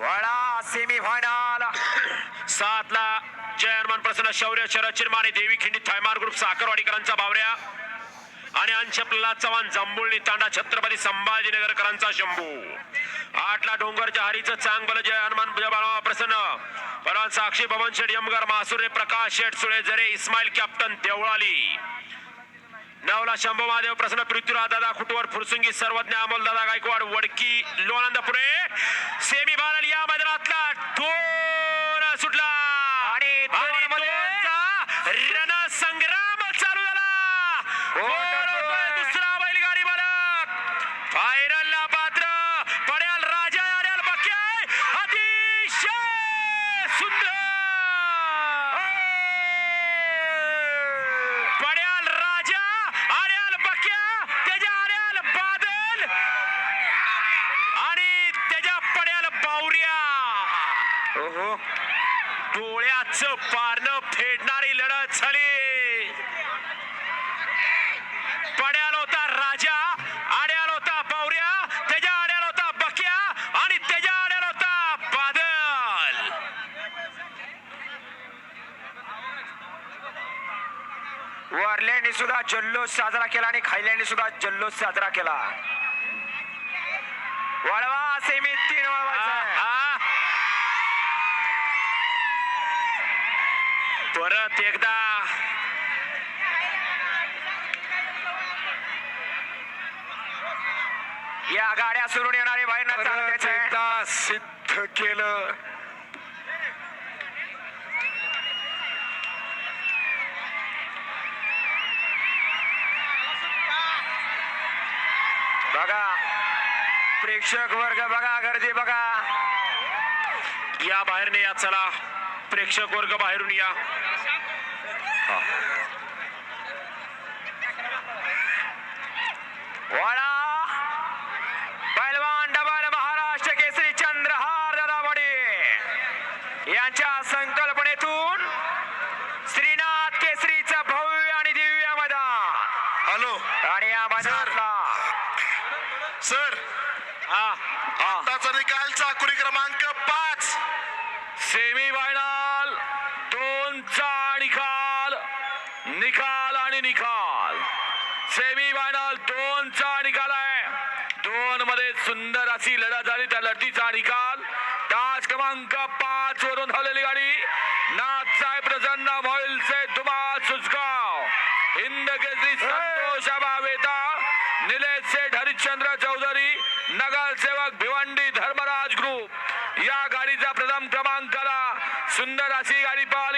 वळा semi final सातला जय हनुमान प्रसन्न शौर्य शरद चिरमाने देवी खिंडी थायमार ग्रुप साखरवाडीकरांचा बावऱ्या. आणि अंश चव्हाण जांभुळणी तांडा छत्रपती संभाजीनगरकरांचा शंभू. आठला डोंगरच्या हरीचं चांग बल जय हनुमान बाळा प्रसन्न. परवान साक्षी भवन शेठ यमगर मासुरे प्रकाश शेठ सुळे जरे इस्माईल कॅप्टन देवळाली. नवला शंभू महादेव प्रसन्न पृथ्वीराज दादा खुटवर फुरसुंगी सर्वज्ञ अमोल दादा गायकवाड वडकी लोणंदपुरे सेमी फायनल या मैदानातला ठोर सुटला आणि दोनमध्ये- दोनचा रणसंग्राम चालू झाला बोलतोय दुसरा बैलगाडी मालक फायनलला पात्र पड्याल राजा आड्याल बक्याय अतिशय सुंदर पड्याल राजा आड्याल बक्या त्याच्या आड्याल बादल आणि त्याच्या पड्याल बावऱ्या ओहो डोळ्याच पारणं फेडणारी लढत झाली. पड्याल होता राजा आड्याल होता पावऱ्या त्याच्या आड्याल होता बक्या आणि त्याच्या आड्याल होता बादल. वारल्याने सुद्धा जल्लोष साजरा केला आणि खायल्याने सुद्धा जल्लोष साजरा केला. वळवा सेमी तीन वळवा परत एकदा या गाड्या सोडून येणारे बाहेर सिद्ध केलं बघा प्रेक्षक वर्ग बघा गर्दी बघा या बाहेरने या चला प्रेक्षक वर्ग बाहेरून या. वळा पैलवान डबल महाराष्ट्र केसरी चंद्रहार दादावडे. यांच्या संकल्पनेतून श्रीनाथ केसरीचं भव्य आणि दिव्य मैदान. हॅलो. आणि या मैदानातला सर. हा. आताचा निकाल चाकुरी क्रमांक निकाल आणि निकाल. सेमी फायनल दोनचा निकाल आहे. दोन मध्ये सुंदर अशी लढत झाली त्या लढतीचा निकाल. तास क्रमांक पाच वरून धावलेली गाडी. नाथसाहेब प्रसन्न मोहिलचे दुबा सुसगाव हिंद केसरी संतोषाबा वेता निलेश सेठ हरिश्चंद्र चौधरी नगरसेवक भिवंडी धर्मराज ग्रुप या गाडीचा प्रथम क्रमांकाला सुंदर अशी गाडी पाहिली.